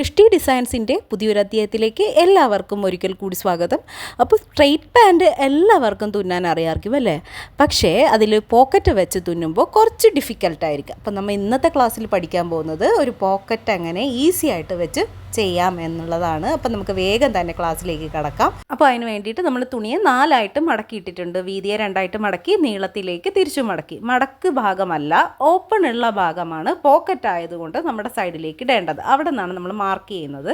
സൃഷ്ടി ഡിസൈൻസിന്റെ പുതിയൊരു അധ്യായത്തിലേക്ക് എല്ലാവർക്കും ഒരിക്കൽ കൂടി സ്വാഗതം. അപ്പോൾ സ്ട്രെയിറ്റ് പാന്റ് എല്ലാവർക്കും തുന്നാൻ അറിയാമായിരിക്കും അല്ലേ? പക്ഷേ അതിൽ പോക്കറ്റ് വെച്ച് തുന്നുമ്പോൾ കുറച്ച് ഡിഫിക്കൽട്ടായിരിക്കും. അപ്പോൾ നമ്മൾ ഇന്നത്തെ ക്ലാസ്സിൽ പഠിക്കാൻ പോകുന്നത് ഒരു പോക്കറ്റ് അങ്ങനെ ഈസി ആയിട്ട് വെച്ച് ചെയ്യാം എന്നുള്ളതാണ്. അപ്പം നമുക്ക് വേഗം തന്നെ ക്ലാസ്സിലേക്ക് കടക്കാം. അപ്പോൾ അതിന് വേണ്ടിയിട്ട് നമ്മൾ തുണിയെ നാലായിട്ട് മടക്കിയിട്ടിട്ടുണ്ട് വീതിയെ രണ്ടായിട്ട് മടക്കി നീളത്തിലേക്ക് തിരിച്ചു മടക്കി. മടക്ക് ഭാഗമല്ല ഓപ്പൺ ഉള്ള ഭാഗമാണ്. പോക്കറ്റ് ആയതുകൊണ്ട് നമ്മുടെ സൈഡിലേക്ക് ഇടേണ്ടത്. അവിടെ നിന്നാണ് നമ്മൾ മാർക്ക് ചെയ്യുന്നത്.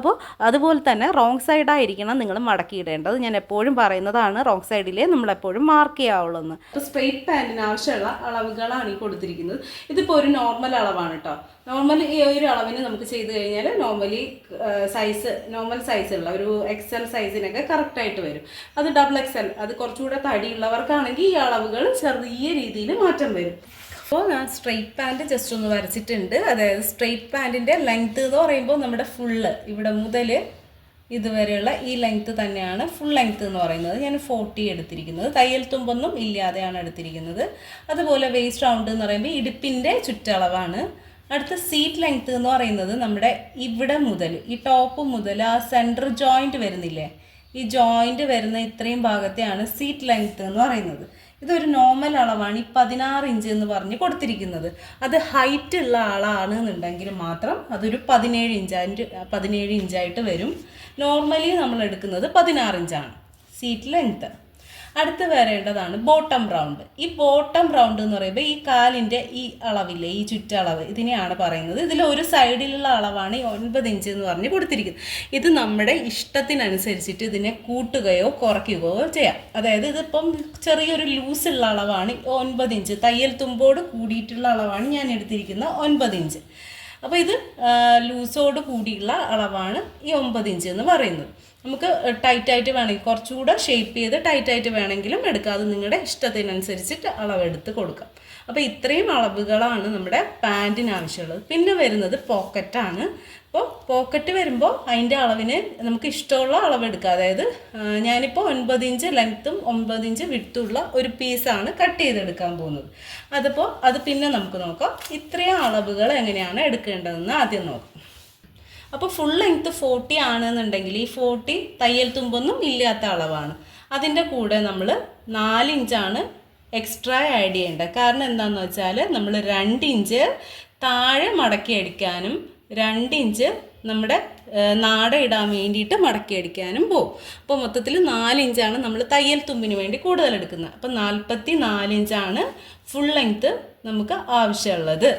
അപ്പോൾ അതുപോലെ തന്നെ റോങ് സൈഡായിരിക്കണം നിങ്ങൾ മടക്കി ഇടേണ്ടത്. ഞാൻ എപ്പോഴും പറയുന്നതാണ് റോങ് സൈഡിലേ നമ്മളെപ്പോഴും മാർക്ക് ചെയ്യാവുള്ളൂ എന്ന് അപ്പോൾ സ്ട്രെയിറ്റ് പാന്റിന് ആവശ്യമുള്ള അളവുകളാണ് ഈ കൊടുത്തിരിക്കുന്നത്. ഇതിപ്പോൾ ഒരു നോർമൽ അളവാണ് കേട്ടോ നോർമൽ ഈ ഒരു അളവിന് നമുക്ക് ചെയ്ത് കഴിഞ്ഞാൽ നോർമലി സൈസ് നോർമൽ സൈസുള്ള ഒരു എക്സൽ സൈസിനൊക്കെ കറക്റ്റായിട്ട് വരും. അത് ഡബിൾ എക്സൽ അത് കുറച്ചുകൂടെ തടിയുള്ളവർക്കാണെങ്കിൽ ഈ അളവുകൾ ചെറിയ രീതിയിൽ മാറ്റം വരും. അപ്പോൾ ഞാൻ സ്ട്രെയിറ്റ് പാന്റ് ജസ്റ്റ് ഒന്ന് വരച്ചിട്ടുണ്ട്. അതായത് സ്ട്രെയിറ്റ് പാന്റിന്റെ ലെങ്ത് എന്ന് പറയുമ്പോൾ നമ്മുടെ ഫുള്ള് ഇവിടെ മുതൽ ഇതുവരെയുള്ള ഈ ലെങ്ത്ത് തന്നെയാണ് ഫുൾ ലെങ്ത്ത് എന്ന് പറയുന്നത്. ഞാൻ ഫോർട്ടി എടുത്തിരിക്കുന്നത്. തയ്യൽ തുമ്പൊന്നും ഇല്ലാതെയാണ് എടുത്തിരിക്കുന്നത്. അതുപോലെ വേസ്റ്റ് റൗണ്ട് എന്ന് പറയുമ്പോൾ ഇടുപ്പിന്റെ ചുറ്റളവാണ്. അടുത്ത സീറ്റ് ലെങ്ത് എന്ന് പറയുന്നത് നമ്മുടെ ഇവിടെ മുതൽ ഈ ടോപ്പ് മുതൽ ആ സെന്റർ ജോയിന്റ് വരുന്നില്ലേ? ഈ ജോയിന്റ് വരുന്ന ഇത്രയും ഭാഗത്തെയാണ് സീറ്റ് ലെങ്ത് എന്ന് പറയുന്നത്. ഇതൊരു നോർമൽ അളവാണ്. ഈ പതിനാറ് ഇഞ്ച് എന്ന് പറഞ്ഞ് കൊടുത്തിരിക്കുന്നത്. അത് ഹൈറ്റ് ഉള്ള ആളാണ് എന്നുണ്ടെങ്കിൽ മാത്രം അതൊരു പതിനേഴ് ഇഞ്ചായിട്ട് പതിനേഴ് ഇഞ്ചായിട്ട് വരും. നോർമലി നമ്മൾ എടുക്കുന്നത് പതിനാറ് ഇഞ്ചാണ് സീറ്റ് ലെങ്ത്ത് അടുത്ത് വരേണ്ടതാണ് ബോട്ടം റൗണ്ട് ഈ ബോട്ടം റൗണ്ട് എന്ന് പറയുമ്പോൾ ഈ കാലിന്റെ ഈ അളവില്ലേ ഈ ചുറ്റളവ് ഇതിനെയാണ് പറയുന്നത്. ഇതിൽ ഒരു സൈഡിലുള്ള അളവാണ് ഈ ഒൻപത് ഇഞ്ച് എന്ന് പറഞ്ഞ് കൊടുത്തിരിക്കുന്നത്. ഇത് നമ്മുടെ ഇഷ്ടത്തിനനുസരിച്ചിട്ട് ഇതിനെ കൂട്ടുകയോ കുറയ്ക്കുകയോ ചെയ്യാം. അതായത് ഇതിപ്പം ചെറിയൊരു ലൂസുള്ള അളവാണ് ഒൻപത് ഇഞ്ച് തയ്യൽ തുമ്പോട് കൂടിയിട്ടുള്ള അളവാണ് ഞാൻ എടുത്തിരിക്കുന്ന ഒൻപത് ഇഞ്ച് അപ്പോൾ ഇത് ലൂസോട് കൂടിയുള്ള അളവാണ് ഈ ഒമ്പത് ഇഞ്ച് എന്ന് പറയുന്നത്. നമുക്ക് ടൈറ്റായിട്ട് വേണമെങ്കിൽ കുറച്ചുകൂടെ ഷേപ്പ് ചെയ്ത് ടൈറ്റായിട്ട് വേണമെങ്കിലും എടുക്കാം. അത് നിങ്ങളുടെ ഇഷ്ടത്തിനനുസരിച്ചിട്ട് അളവെടുത്ത് കൊടുക്കാം. അപ്പോൾ ഇത്രയും അളവുകളാണ് നമ്മുടെ പാന്റിന് ആവശ്യമുള്ളത് പിന്നെ വരുന്നത് പോക്കറ്റാണ് അപ്പോൾ പോക്കറ്റ് വരുമ്പോൾ അതിന്റെ അളവിന് നമുക്ക് ഇഷ്ടമുള്ള അളവെടുക്കാം. അതായത് ഞാനിപ്പോൾ ഒൻപത് ഇഞ്ച് ലെങ്ത്തും ഒൻപത് ഇഞ്ച് വിട്ടുള്ള ഒരു പീസാണ് കട്ട് ചെയ്തെടുക്കാൻ പോകുന്നത്. അതിപ്പോൾ അത് പിന്നെ നമുക്ക് നോക്കാം. ഇത്രയും അളവുകൾ എങ്ങനെയാണ് എടുക്കേണ്ടതെന്ന് ആദ്യം നോക്കാം. അപ്പോൾ ഫുൾ ലെങ്ത്ത് ഫോർട്ടി ആണെന്നുണ്ടെങ്കിൽ ഈ ഫോർട്ടി തയ്യൽ തുമ്പൊന്നും ഇല്ലാത്ത അളവാണ്. അതിന്റെ കൂടെ നമ്മൾ നാലിഞ്ചാണ് എക്സ്ട്രാ ആഡ് ചെയ്യേണ്ടത്. കാരണം എന്താണെന്ന് വെച്ചാൽ നമ്മൾ രണ്ട് ഇഞ്ച് താഴെ മടക്കി അടിക്കാനും രണ്ട് ഇഞ്ച് നമ്മുടെ നാട ഇടാൻ വേണ്ടിയിട്ട് മടക്കി അടിക്കാനും പോകും. അപ്പോൾ മൊത്തത്തിൽ നാലിഞ്ചാണ് നമ്മൾ തയ്യൽ തുമ്പിന് വേണ്ടി കൂടുതൽ എടുക്കുന്നത്. അപ്പോൾ നാൽപ്പത്തി നാലിഞ്ചാണ് ഫുൾ ലെങ്ത്ത് നമുക്ക് ആവശ്യമുള്ളത്.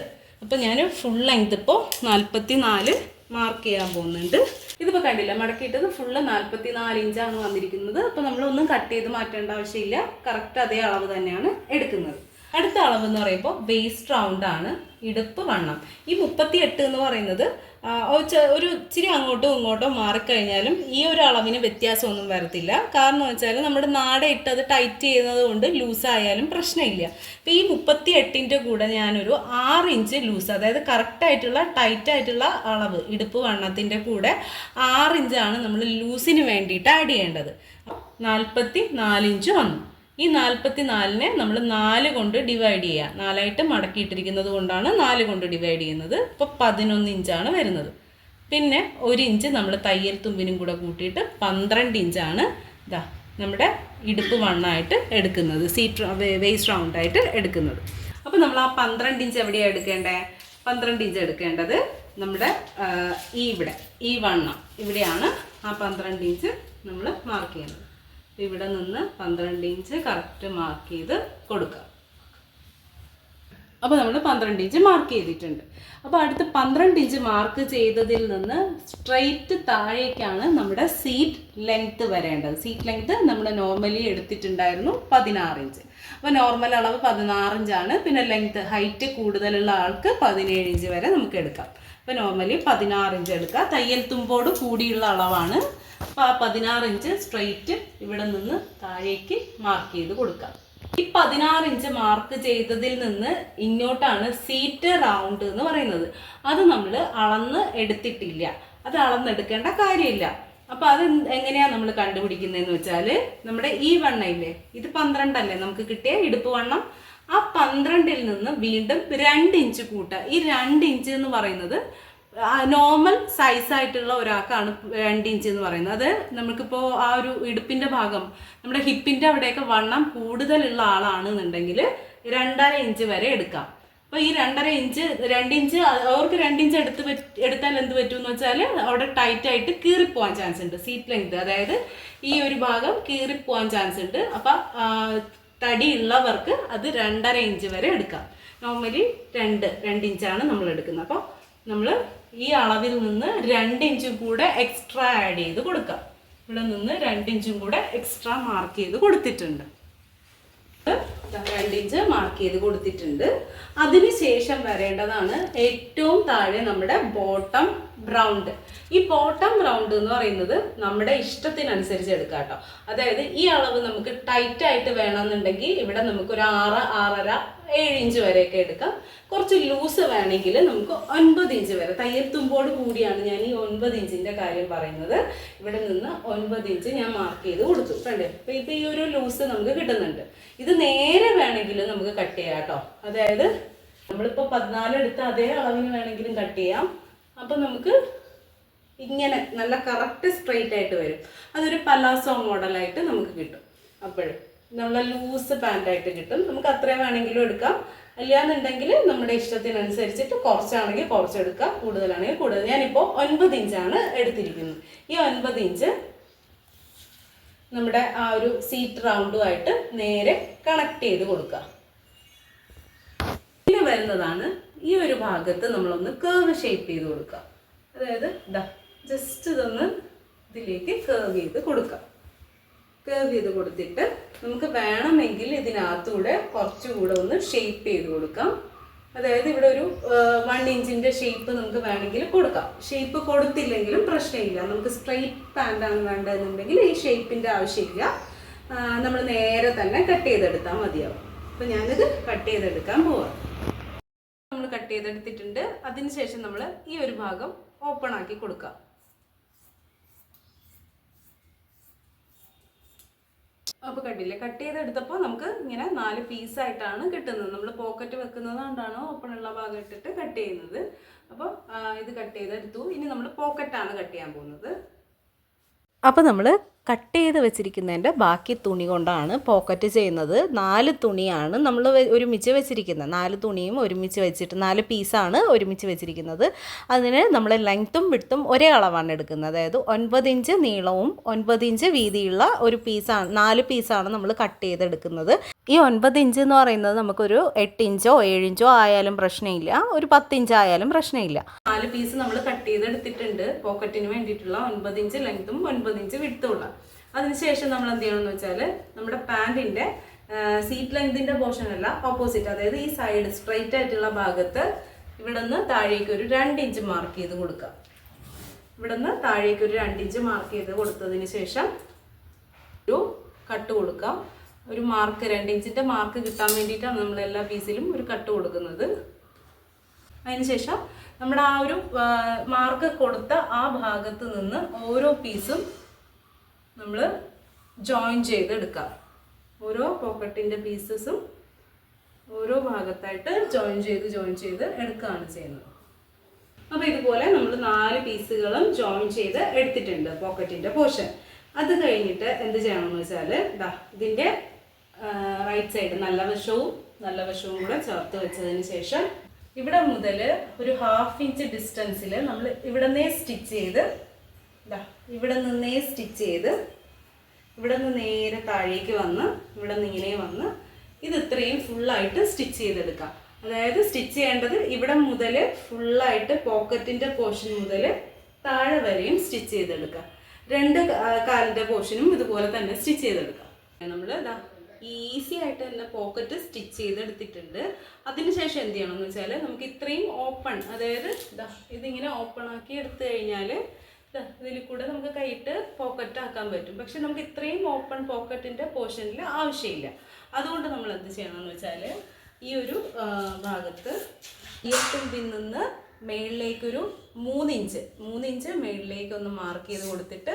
അപ്പോൾ ഞാൻ ഫുൾ ലെങ്ത്ത് ഇപ്പോൾ നാൽപ്പത്തി നാല് മാർക്ക് ചെയ്യാൻ പോകുന്നുണ്ട്. ഇതിപ്പോൾ കണ്ടില്ല മടക്കിയിട്ടത് ഫുള്ള് നാൽപ്പത്തി നാല് ഇഞ്ചാണ് വന്നിരിക്കുന്നത്. അപ്പോൾ നമ്മളൊന്നും കട്ട് ചെയ്ത് മാറ്റേണ്ട ആവശ്യമില്ല. കറക്റ്റ് അതേ അളവ് തന്നെയാണ് എടുക്കുന്നത്. അടുത്ത അളവ് എന്ന് പറയുമ്പോൾ വേസ്റ്റ് റൗണ്ട് ആണ്. ഇടുപ്പ് വണ്ണം. ഈ മുപ്പത്തി എട്ട് എന്ന് പറയുന്നത് ഒരു ഇച്ചിരി അങ്ങോട്ടും ഇങ്ങോട്ടും മാറിക്കഴിഞ്ഞാലും ഈ ഒരു അളവിന് വ്യത്യാസമൊന്നും വരത്തില്ല. കാരണം വെച്ചാൽ നമ്മുടെ നാട അത് ടൈറ്റ് ചെയ്യുന്നത് കൊണ്ട് ലൂസായാലും പ്രശ്നമില്ല. അപ്പോൾ ഈ മുപ്പത്തി എട്ടിന്റെ കൂടെ ഞാനൊരു ആറ് ഇഞ്ച് ലൂസ് അതായത് കറക്റ്റായിട്ടുള്ള ടൈറ്റായിട്ടുള്ള അളവ് ഇടുപ്പ് വണ്ണത്തിന്റെ കൂടെ ആറ് ഇഞ്ചാണ് നമ്മൾ ലൂസിന് വേണ്ടിയിട്ട് ആഡ് ചെയ്യേണ്ടത്. നാൽപ്പത്തി നാലിഞ്ച് വന്നു. ഈ നാൽപ്പത്തി നാലിനെ നമ്മൾ നാല് കൊണ്ട് ഡിവൈഡ് ചെയ്യുക നാലായിട്ട് മടക്കിയിട്ടിരിക്കുന്നത് കൊണ്ടാണ് നാല് കൊണ്ട് ഡിവൈഡ് ചെയ്യുന്നത്. ഇപ്പോൾ പതിനൊന്ന് ഇഞ്ചാണ് വരുന്നത്. പിന്നെ ഒരു ഇഞ്ച് നമ്മൾ തയ്യൽ തുമ്പിനും കൂടെ കൂട്ടിയിട്ട് പന്ത്രണ്ട് ഇഞ്ചാണ് ഇതാ നമ്മുടെ ഇടുപ്പ് വണ്ണായിട്ട് എടുക്കുന്നത്. സീറ്റ് വേസ്റ്റ് റൗണ്ടായിട്ട് എടുക്കുന്നത്. അപ്പോൾ നമ്മൾ ആ പന്ത്രണ്ട് ഇഞ്ച് എവിടെയാണ് എടുക്കേണ്ടത് പന്ത്രണ്ട് ഇഞ്ച് എടുക്കേണ്ടത് നമ്മുടെ ഈ ഇവിടെ ഈ വണ്ണം. ഇവിടെയാണ് ആ പന്ത്രണ്ട് ഇഞ്ച് നമ്മൾ മാർക്ക് ചെയ്യുന്നത്. ഇവിടെ നിന്ന് പന്ത്രണ്ട് ഇഞ്ച് കറക്റ്റ് മാർക്ക് ചെയ്ത് കൊടുക്കുക. അപ്പോൾ നമ്മൾ പന്ത്രണ്ട് ഇഞ്ച് മാർക്ക് ചെയ്തിട്ടുണ്ട്. അപ്പോൾ അടുത്ത് പന്ത്രണ്ട് ഇഞ്ച് മാർക്ക് ചെയ്തതിൽ നിന്ന് സ്ട്രെയിറ്റ് താഴേക്കാണ് നമ്മുടെ സീറ്റ് ലെങ്ത് വരേണ്ടത്. സീറ്റ് ലെങ്ത് നമ്മൾ നോർമലി എടുത്തിട്ടുണ്ടായിരുന്നു പതിനാറ് ഇഞ്ച്. അപ്പോൾ നോർമൽ അളവ് പതിനാറ് ഇഞ്ചാണ്. പിന്നെ ലെങ്ത് ഹൈറ്റ് കൂടുതലുള്ള ആൾക്ക് പതിനേഴ് ഇഞ്ച് വരെ നമുക്ക് എടുക്കാം. അപ്പോൾ നോർമലി പതിനാറ് ഇഞ്ച് എടുക്കുക. തയ്യൽ തുമ്പോട് കൂടിയുള്ള അളവാണ് അപ്പോൾ ആ പതിനാറ് ഇഞ്ച് സ്ട്രെയിറ്റ് ഇവിടെ നിന്ന് താഴേക്ക് മാർക്ക് ചെയ്ത് കൊടുക്കാം. ഈ പതിനാറ് ഇഞ്ച് മാർക്ക് ചെയ്തതിൽ നിന്ന് ഇങ്ങോട്ടാണ് സീറ്റ് റൗണ്ട് എന്ന് പറയുന്നത്. അത് നമ്മൾ അളന്ന് എടുത്തിട്ടില്ല. അത് അളന്നെടുക്കേണ്ട കാര്യമില്ല. അപ്പോൾ അത് എങ്ങനെയാണ് നമ്മൾ കണ്ടുപിടിക്കുന്നതെന്ന് വെച്ചാൽ നമ്മുടെ ഈ വണ്ണം ഇല്ലേ ഇത് പന്ത്രണ്ടല്ലേ നമുക്ക് കിട്ടിയ ഇടുപ്പ് വണ്ണം. ആ പന്ത്രണ്ടിൽ നിന്ന് വീണ്ടും രണ്ട് ഇഞ്ച് കൂട്ടുക. ഈ രണ്ട് ഇഞ്ച് എന്ന് പറയുന്നത് നോർമൽ സൈസ് ആയിട്ടുള്ള ഒരാൾക്കാണ് രണ്ട് ഇഞ്ച് എന്ന് പറയുന്നത്. അത് നമുക്കിപ്പോൾ ആ ഒരു ഇടുപ്പിന്റെ ഭാഗം നമ്മുടെ ഹിപ്പിന്റെ അവിടെയൊക്കെ വണ്ണം കൂടുതലുള്ള ആളാണെന്നുണ്ടെങ്കിൽ രണ്ടര ഇഞ്ച് വരെ എടുക്കാം. അപ്പോൾ ഈ രണ്ടര ഇഞ്ച് രണ്ട് ഇഞ്ച് അവർക്ക് രണ്ട് ഇഞ്ച് എടുത്ത് എടുത്താൽ എന്ത് പറ്റും എന്ന് വെച്ചാൽ അവിടെ ടൈറ്റ് ആയിട്ട് കീറിപ്പോവാൻ ചാൻസ് ഉണ്ട്. സീറ്റ് ലെങ്ത് അതായത് ഈ ഒരു ഭാഗം കീറിപ്പോവാൻ ചാൻസ് ഉണ്ട്. അപ്പം തടി ഉള്ളവർക്ക് അത് രണ്ടര ഇഞ്ച് വരെ എടുക്കാം. നോർമലി രണ്ട് രണ്ട് ഇഞ്ചാണ് നമ്മൾ എടുക്കുന്നത്. അപ്പോൾ നമ്മൾ ഈ അളവിൽ നിന്ന് രണ്ട് ഇഞ്ചും കൂടെ എക്സ്ട്രാ ആഡ് ചെയ്ത് കൊടുക്കുക ഇവിടെ നിന്ന് രണ്ട് ഇഞ്ചും കൂടെ എക്സ്ട്രാ മാർക്ക് ചെയ്ത് കൊടുത്തിട്ടുണ്ട്. രണ്ട് ഇഞ്ച് മാർക്ക് ചെയ്ത് കൊടുത്തിട്ടുണ്ട്. അതിനുശേഷം വരേണ്ടതാണ് ഏറ്റവും താഴെ നമ്മുടെ ബോട്ടം ബ്രൗണ്ട് ഈ ബോട്ടം റൗണ്ട് എന്ന് പറയുന്നത് നമ്മുടെ ഇഷ്ടത്തിനനുസരിച്ച് എടുക്കാം കേട്ടോ. അതായത് ഈ അളവ് നമുക്ക് ടൈറ്റ് ആയിട്ട് വേണമെന്നുണ്ടെങ്കിൽ ഇവിടെ നമുക്ക് ഒരു ആറ് ആറര ഏഴ് ഇഞ്ച് വരെയൊക്കെ എടുക്കാം. കുറച്ച് ലൂസ് വേണമെങ്കിൽ നമുക്ക് ഒൻപത് ഇഞ്ച് വരെ തയ്യൽ തുമ്പോട് കൂടിയാണ് ഞാൻ ഈ ഒൻപത് ഇഞ്ചിന്റെ കാര്യം പറയുന്നത്. ഇവിടെ നിന്ന് ഒൻപത് ഇഞ്ച് ഞാൻ മാർക്ക് ചെയ്ത് കൊടുത്തു. കണ്ടേ? അപ്പം ഇപ്പം ഈ ഒരു ലൂസ് നമുക്ക് കിട്ടുന്നുണ്ട്. ഇത് നേരെ വേണമെങ്കിൽ നമുക്ക് കട്ട് ചെയ്യാം കേട്ടോ അതായത് നമ്മളിപ്പോൾ പതിനാല് എടുത്ത് അതേ അളവിന് വേണമെങ്കിലും കട്ട് ചെയ്യാം. അപ്പം നമുക്ക് ഇങ്ങനെ നല്ല കറക്റ്റ് സ്ട്രെയിറ്റ് ആയിട്ട് വരും. അതൊരു പലാസോ മോഡലായിട്ട് നമുക്ക് കിട്ടും. അപ്പോഴും. നല്ല ലൂസ് പാന്റായിട്ട് കിട്ടും. നമുക്ക് അത്രയും വേണമെങ്കിലും എടുക്കാം. അല്ലാന്നുണ്ടെങ്കിൽ നമ്മുടെ ഇഷ്ടത്തിനനുസരിച്ചിട്ട് കുറച്ചാണെങ്കിൽ കുറച്ചെടുക്കാം. കൂടുതലാണെങ്കിൽ കൂടുതൽ. ഞാനിപ്പോൾ ഒൻപത് ഇഞ്ചാണ് എടുത്തിരിക്കുന്നത്. ഈ ഒൻപത് ഇഞ്ച് നമ്മുടെ ആ ഒരു സീറ്റ് റൗണ്ടുമായിട്ട് നേരെ കണക്ട് ചെയ്ത് കൊടുക്കുക പിന്നെ വരുന്നതാണ് ഈ ഒരു ഭാഗത്ത് നമ്മളൊന്ന് കേവ് ഷേപ്പ് ചെയ്ത് കൊടുക്കുക അതായത് ഇതാ ജസ്റ്റ് ഇതൊന്ന് ഇതിലേക്ക് കേവ് ചെയ്ത് കൊടുക്കാം. കേർവ് ചെയ്ത് കൊടുത്തിട്ട് നമുക്ക് വേണമെങ്കിൽ ഇതിനകത്തൂടെ കുറച്ചുകൂടെ ഒന്ന് ഷേപ്പ് ചെയ്ത് കൊടുക്കാം. അതായത് ഇവിടെ ഒരു വൺ ഇഞ്ചിന്റെ ഷേപ്പ് നമുക്ക് വേണമെങ്കിൽ കൊടുക്കാം. ഷേപ്പ് കൊടുത്തില്ലെങ്കിലും പ്രശ്നമില്ല. നമുക്ക് സ്ട്രെയിറ്റ് പാന്റാണ് വേണ്ടതെന്നുണ്ടെങ്കിൽ ഈ ഷേപ്പിന്റെ ആവശ്യമില്ല. നമ്മൾ നേരെ തന്നെ കട്ട് ചെയ്തെടുത്താൽ മതിയാവും. അപ്പം ഞാനിത് കട്ട് ചെയ്തെടുക്കാൻ പോവാം. നമ്മൾ കട്ട് ചെയ്തെടുത്തിട്ടുണ്ട്. അതിനുശേഷം നമ്മൾ ഈ ഒരു ഭാഗം ഓപ്പൺ ആക്കി കൊടുക്കാം. അപ്പോൾ കണ്ടില്ലേ കട്ട് ചെയ്തെടുത്തപ്പോൾ നമുക്ക് ഇങ്ങനെ നാല് പീസായിട്ടാണ് കിട്ടുന്നത്. നമ്മൾ പോക്കറ്റ് വെക്കുന്നത് കൊണ്ടാണ് ഓപ്പൺ ഉള്ള ഭാഗം ഇട്ടിട്ട് കട്ട് ചെയ്യുന്നത്. അപ്പോൾ ഇത് കട്ട് ചെയ്തെടുത്തു. ഇനി നമ്മൾ പോക്കറ്റാണ് കട്ട് ചെയ്യാൻ പോകുന്നത്. അപ്പോൾ നമ്മൾ കട്ട് ചെയ്ത് വെച്ചിരിക്കുന്നതിന്റെ ബാക്കി തുണി കൊണ്ടാണ് പോക്കറ്റ് ചെയ്യുന്നത്. നാല് തുണിയാണ് നമ്മൾ ഒരുമിച്ച് വെച്ചിരിക്കുന്നത്. നാല് തുണിയും ഒരുമിച്ച് വെച്ചിട്ട് നാല് പീസാണ് ഒരുമിച്ച് വെച്ചിരിക്കുന്നത്. അതിന് നമ്മൾ ലെങ്ത്തും വിട്ടും ഒരേ അളവാണ് എടുക്കുന്നത്. അതായത് ഒൻപത് ഇഞ്ച് നീളവും ഒൻപത് ഇഞ്ച് വീതിയുള്ള ഒരു പീസാണ് നാല് പീസാണ് നമ്മൾ കട്ട് ചെയ്തെടുക്കുന്നത്. ഈ ഒൻപത് ഇഞ്ച് എന്ന് പറയുന്നത് നമുക്കൊരു എട്ട് ഇഞ്ചോ ഏഴ് ഇഞ്ചോ ആയാലും പ്രശ്നമില്ല. ഒരു പത്ത് ഇഞ്ച് ആയാലും പ്രശ്നമില്ല. നാല് പീസ് നമ്മൾ കട്ട് ചെയ്തെടുത്തിട്ടുണ്ട്. പോക്കറ്റിന് വേണ്ടിയിട്ടുള്ള ഒൻപത് ഇഞ്ച് ലെങ്ത്തും ഒൻപത് ഇഞ്ച് വിട്ടുമുള്ള അതിനുശേഷം നമ്മൾ എന്ത് ചെയ്യണമെന്ന് വെച്ചാൽ നമ്മുടെ പാന്റിന്റെ സീറ്റ് ലെങ്തിന്റെ പോർഷൻ അല്ല ഓപ്പോസിറ്റ് അതായത് ഈ സൈഡ് സ്ട്രൈറ്റ് ആയിട്ടുള്ള ഭാഗത്ത് ഇവിടെ നിന്ന് താഴേക്ക് ഒരു രണ്ട് ഇഞ്ച് മാർക്ക് ചെയ്ത് കൊടുക്കുക. ഇവിടെ നിന്ന് താഴേക്ക് ഒരു രണ്ട് ഇഞ്ച് മാർക്ക് ചെയ്ത് കൊടുത്തതിന് ശേഷം ഒരു കട്ട് കൊടുക്കാം. ഒരു മാർക്ക് രണ്ട് ഇഞ്ചിന്റെ മാർക്ക് കിട്ടാൻ വേണ്ടിയിട്ടാണ് നമ്മൾ എല്ലാ പീസിലും ഒരു കട്ട് കൊടുക്കുന്നത്. അതിനുശേഷം നമ്മുടെ ആ ഒരു മാർക്ക് കൊടുത്ത ആ ഭാഗത്ത് നിന്ന് ഓരോ പീസും നമ്മൾ ജോയിൻ ചെയ്ത് എടുക്കാം ഓരോ പോക്കറ്റിന്റെ പീസസും ഓരോ ഭാഗത്തായിട്ട് ജോയിൻ ചെയ്ത് ജോയിൻ ചെയ്ത് എടുക്കുകയാണ് ചെയ്യുന്നത്. അപ്പോൾ ഇതുപോലെ നമ്മൾ നാല് പീസുകളും ജോയിൻ ചെയ്ത് എടുത്തിട്ടുണ്ട് പോക്കറ്റിന്റെ പോർഷൻ അത് കഴിഞ്ഞിട്ട് എന്ത് ചെയ്യണമെന്ന് വെച്ചാൽ ഇതാ ഇതിന്റെ റൈറ്റ് സൈഡ് നല്ല വശവും നല്ല വശവും കൂടെ ചേർത്ത് വെച്ചതിന് ശേഷം ഇവിടെ മുതൽ ഒരു ഹാഫ് ഇഞ്ച് ഡിസ്റ്റൻസിൽ നമ്മൾ ഇവിടെ നിന്നേ സ്റ്റിച്ച് ചെയ്ത് ഇതാ ഇവിടെ നിന്നേ സ്റ്റിച്ച് ചെയ്ത് ഇവിടെ നിന്ന് നേരെ താഴേക്ക് വന്ന് ഇവിടെ നിന്ന് ഇങ്ങനെ വന്ന് ഇത് ഇത്രയും ഫുള്ളായിട്ട് സ്റ്റിച്ച് ചെയ്തെടുക്കാം. അതായത് സ്റ്റിച്ച് ചെയ്യേണ്ടത് ഇവിടെ മുതൽ ഫുള്ളായിട്ട് പോക്കറ്റിന്റെ പോർഷൻ മുതൽ താഴെ വരെയും സ്റ്റിച്ച് ചെയ്തെടുക്കാം. രണ്ട് കാലിന്റെ പോർഷനും ഇതുപോലെ തന്നെ സ്റ്റിച്ച് ചെയ്തെടുക്കാം. നമ്മൾ ഇതാ ഈസി ആയിട്ട് തന്നെ പോക്കറ്റ് സ്റ്റിച്ച് ചെയ്തെടുത്തിട്ടുണ്ട്. അതിനുശേഷം എന്ത് ചെയ്യണം എന്ന് വെച്ചാൽ നമുക്ക് ഇത്രയും ഓപ്പൺ അതായത് ഇതാ ഇതിങ്ങനെ ഓപ്പൺ ആക്കി എടുത്തു കഴിഞ്ഞാൽ ഇതിൽ കൂടെ നമുക്ക് കൈയിട്ട് പോക്കറ്റ് ആക്കാൻ പറ്റും. പക്ഷെ നമുക്ക് ഇത്രയും ഓപ്പൺ പോക്കറ്റിന്റെ പോർഷനിൽ ആവശ്യമില്ല. അതുകൊണ്ട് നമ്മൾ എന്ത് ചെയ്യണമെന്ന് വെച്ചാൽ ഈ ഒരു ഭാഗത്ത് ഈ തുമ്പിൽ നിന്ന് മേളിലേക്കൊരു മൂന്നിഞ്ച് മൂന്നിഞ്ച് മേളിലേക്ക് ഒന്ന് മാർക്ക് ചെയ്ത് കൊടുത്തിട്ട്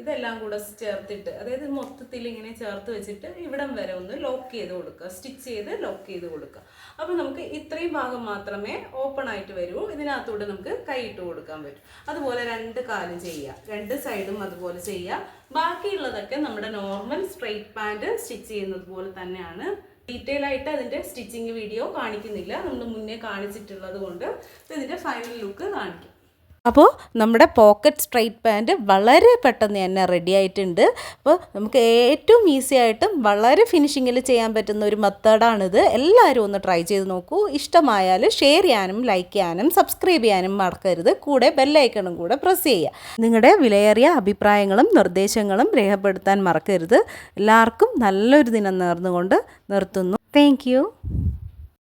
ഇതെല്ലാം കൂടെ ചേർത്തിട്ട് അതായത് മൊത്തത്തിൽ ഇങ്ങനെ ചേർത്ത് വെച്ചിട്ട് ഇവിടം വരെ ഒന്ന് ലോക്ക് ചെയ്ത് കൊടുക്കുക. സ്റ്റിച്ച് ചെയ്ത് ലോക്ക് ചെയ്ത് കൊടുക്കുക. അപ്പോൾ നമുക്ക് ഇത്രയും ഭാഗം മാത്രമേ ഓപ്പൺ ആയിട്ട് വരൂ. ഇതിനകത്തൂടെ നമുക്ക് കൈയിട്ട് കൊടുക്കാൻ പറ്റും. അതുപോലെ രണ്ട് കാലും ചെയ്യുക. രണ്ട് സൈഡും അതുപോലെ ചെയ്യുക. ബാക്കിയുള്ളതൊക്കെ നമ്മുടെ നോർമൽ സ്ട്രെയിറ്റ് പാന്റ് സ്റ്റിച്ച് ചെയ്യുന്നത് പോലെ തന്നെയാണ്. ഡീറ്റെയിൽ ആയിട്ട് അതിന്റെ സ്റ്റിച്ചിങ് വീഡിയോ കാണിക്കുന്നില്ല. നമ്മൾ മുന്നേ കാണിച്ചിട്ടുള്ളത് കൊണ്ട് ഇതിന്റെ ഫൈനൽ ലുക്ക് കാണിക്കും. അപ്പോൾ നമ്മുടെ പോക്കറ്റ് സ്ട്രൈറ്റ് പാന്റ് വളരെ പെട്ടെന്ന് തന്നെ റെഡി ആയിട്ടുണ്ട്. അപ്പോൾ നമുക്ക് ഏറ്റവും ഈസി ആയിട്ടും വളരെ ഫിനിഷിങ്ങിൽ ചെയ്യാൻ പറ്റുന്ന ഒരു മെത്തേഡാണിത് എല്ലാവരും ഒന്ന് ട്രൈ ചെയ്ത് നോക്കൂ. ഇഷ്ടമായാൽ ഷെയർ ചെയ്യാനും ലൈക്ക് ചെയ്യാനും സബ്സ്ക്രൈബ് ചെയ്യാനും മറക്കരുത്. കൂടെ ബെല്ലൈക്കണും കൂടെ പ്രസ് ചെയ്യുക. നിങ്ങളുടെ വിലയേറിയ അഭിപ്രായങ്ങളും നിർദ്ദേശങ്ങളും രേഖപ്പെടുത്താൻ മറക്കരുത്. എല്ലാവർക്കും നല്ലൊരു ദിനം നേർന്നുകൊണ്ട് നിർത്തുന്നു. താങ്ക്